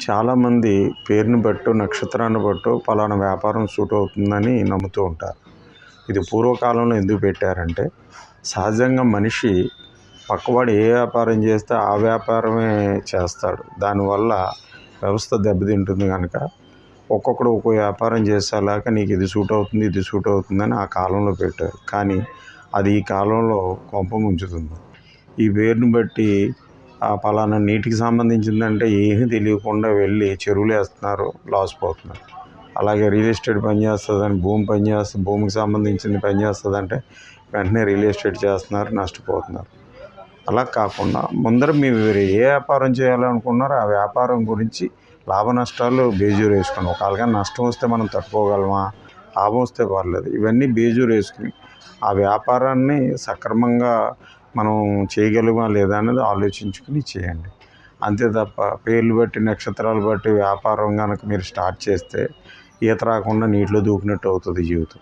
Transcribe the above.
చాలామంది పేరుని బట్టు నక్షత్రాన్ని బట్టు పలానా వ్యాపారం సూట్ అవుతుందని నమ్ముతూ ఉంటారు. ఇది పూర్వకాలంలో ఎందుకు పెట్టారంటే సహజంగా మనిషి పక్కవాడు ఏ వ్యాపారం చేస్తే ఆ వ్యాపారమే చేస్తాడు. దానివల్ల వ్యవస్థ దెబ్బతింటుంది కనుక ఒక్కొక్కడు ఒక్కో వ్యాపారం చేసేలాగా నీకు ఇది సూట్ అవుతుంది ఇది సూట్ అవుతుందని ఆ కాలంలో పెట్టారు. కానీ అది ఈ కాలంలో కొంప ముంచుతుంది. ఈ పేరుని బట్టి ఆ పలానా నీటికి సంబంధించిందంటే ఏమీ తెలియకుండా వెళ్ళి చెరువులు వేస్తున్నారు లాస్ పోతున్నారు అలాగే రియల్ ఎస్టేట్ పని చేస్తుందని భూమి పని చేస్తుంది భూమికి సంబంధించింది పనిచేస్తుందంటే వెంటనే రియల్ ఎస్టేట్ చేస్తున్నారు నష్టపోతున్నారు. అలా కాకుండా ముందర మీరు ఏ వ్యాపారం చేయాలనుకున్నారో ఆ వ్యాపారం గురించి లాభ నష్టాలు బేజూరు వేసుకోండి ఒకవేళ నష్టం వస్తే మనం తట్టుకోగలమా? లాభం వస్తే పర్లేదు. ఇవన్నీ బేజూరు వేసుకుని ఆ వ్యాపారాన్ని సక్రమంగా మనం చేయగలమా లేదా అనేది ఆలోచించుకుని చేయండి. అంతే తప్ప పేర్లు బట్టి నక్షత్రాలు బట్టి వ్యాపారం కనుక మీరు స్టార్ట్ చేస్తే ఈత రాకుండా నీటిలో దూకినట్టు అవుతుంది జీవితం.